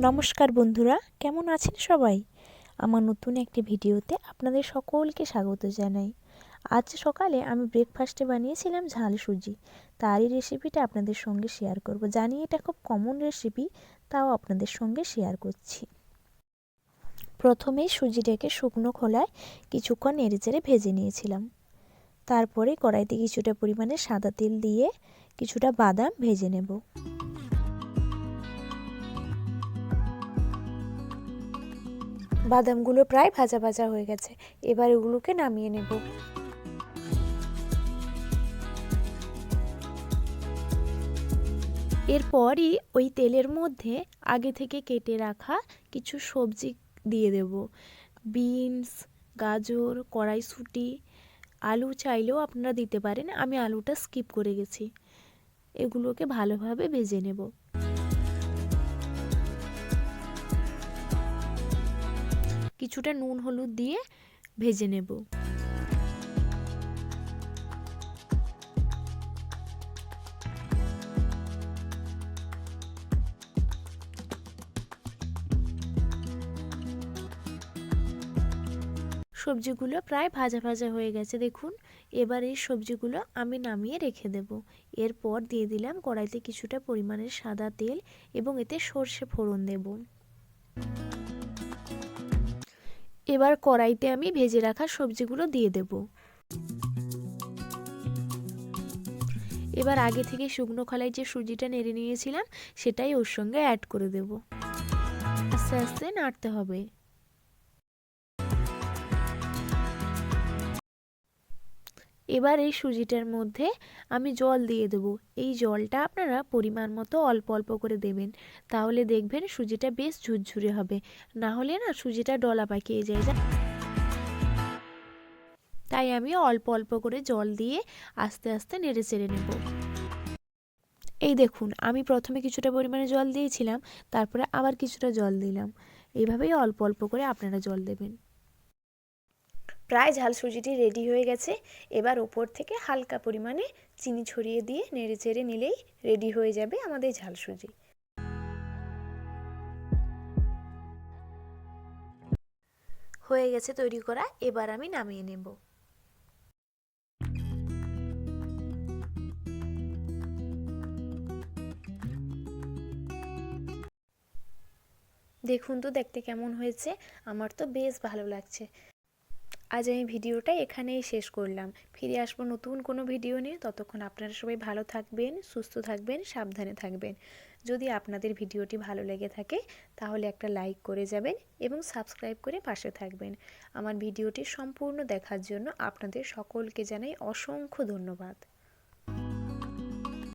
নমস্কার বন্ধুরা, কেমন আছেন সবাই? আমার নতুন একটি ভিডিওতে আপনাদের সকলকে স্বাগত জানাই। আজ সকালে আমি ব্রেকফাস্টে বানিয়েছিলাম ঝাল সুজি। তারই রেসিপিটা আপনাদের সঙ্গে শেয়ার করব। জানি এটা খুব কমন রেসিপি তাও আপনাদের সঙ্গে শেয়ার করছি। প্রথমেই সুজিটাকে শুকনো খোলায় কিছুক্ষণ নেড়েচেড়ে ভেজে নিয়েছিলাম। তারপরে কড়াইতে কিছুটা পরিমাণে সাদা তেল দিয়ে কিছুটা বাদাম ভেজে নেব। বাদামগুলো প্রায় ভাজা ভাজা হয়ে গেছে। এবার এগুলোকে নামিয়ে নেব। এরপরই ওই তেলের মধ্যে আগে থেকে কেটে রাখা কিছু সবজি দিয়ে দেব। বিনস, গাজর, কড়াইশুঁটি, আলু চাইলেও আপনারা দিতে পারেন। আমি আলুটা স্কিপ করে গেছি। এগুলোকে ভালোভাবে ভেজে নেব। কিছুটা নুন, হলুদ দিয়ে ভেজে নেব। সবজিগুলো প্রায় ভাজা ভাজা হয়ে গেছে, দেখুন। এবার এই সবজিগুলো আমি নামিয়ে রেখে দেব। এরপর দিয়ে দিলাম কড়াইতে কিছুটা পরিমাণের সাদা তেল এবং এতে সর্ষে ফোড়ন দেব। এবার কড়াইতে আমি ভেজে রাখা সবজিগুলো দিয়ে দেব। এবার আগে থেকে শুকনো খলায় যে সুজিটা নেড়ে নিয়েছিলাম, সেটাই ওর সঙ্গে অ্যাড করে দেব। আস্তে আস্তে নাড়তে হবে। এবার এই সুজিটার মধ্যে আমি জল দিয়ে দেব। এই জলটা আপনারা পরিমাণ মতো অল্প অল্প করে দেবেন। তাহলে দেখবেন সুজিটা বেশ ঝুরঝুরে হবে। না হলে না সুজিটা ডলা পাকিয়ে যায়। তাই আমি অল্প অল্প করে জল দিয়ে আস্তে আস্তে নেড়ে চেড়ে নেব। এই দেখুন, আমি প্রথমে কিছুটা পরিমাণে জল দিয়েছিলাম, তারপরে আবার কিছুটা জল দিলাম। এইভাবেই অল্প অল্প করে আপনারা জল দেবেন। প্রায় ঝাল সুজিটি রেডি হয়ে গেছে। এবার ওপর থেকে হালকা পরিমাণে চিনি ছড়িয়ে দিয়ে নেড়ে চেড়ে নিলেই রেডি হয়ে যাবে আমাদের ঝাল সুজি। হয়ে গেছে তৈরি করা, এবার আমি নামিয়ে নেব। দেখুন তো, দেখতে কেমন হয়েছে। আমার তো বেশ ভালো লাগছে। আজ আমি ভিডিওটা এখানেই শেষ করলাম। ফিরে আসব নতুন কোনো ভিডিও নিয়ে। ততক্ষণ আপনারা সবাই ভালো থাকবেন, সুস্থ থাকবেন, সাবধানে থাকবেন। যদি আপনাদের ভিডিওটি ভালো লেগে থাকে, তাহলে একটা লাইক করে যাবেন এবং সাবস্ক্রাইব করে পাশে থাকবেন। আমার ভিডিওটি সম্পূর্ণ দেখার জন্য আপনাদের সকলকে জানাই অসংখ্য ধন্যবাদ।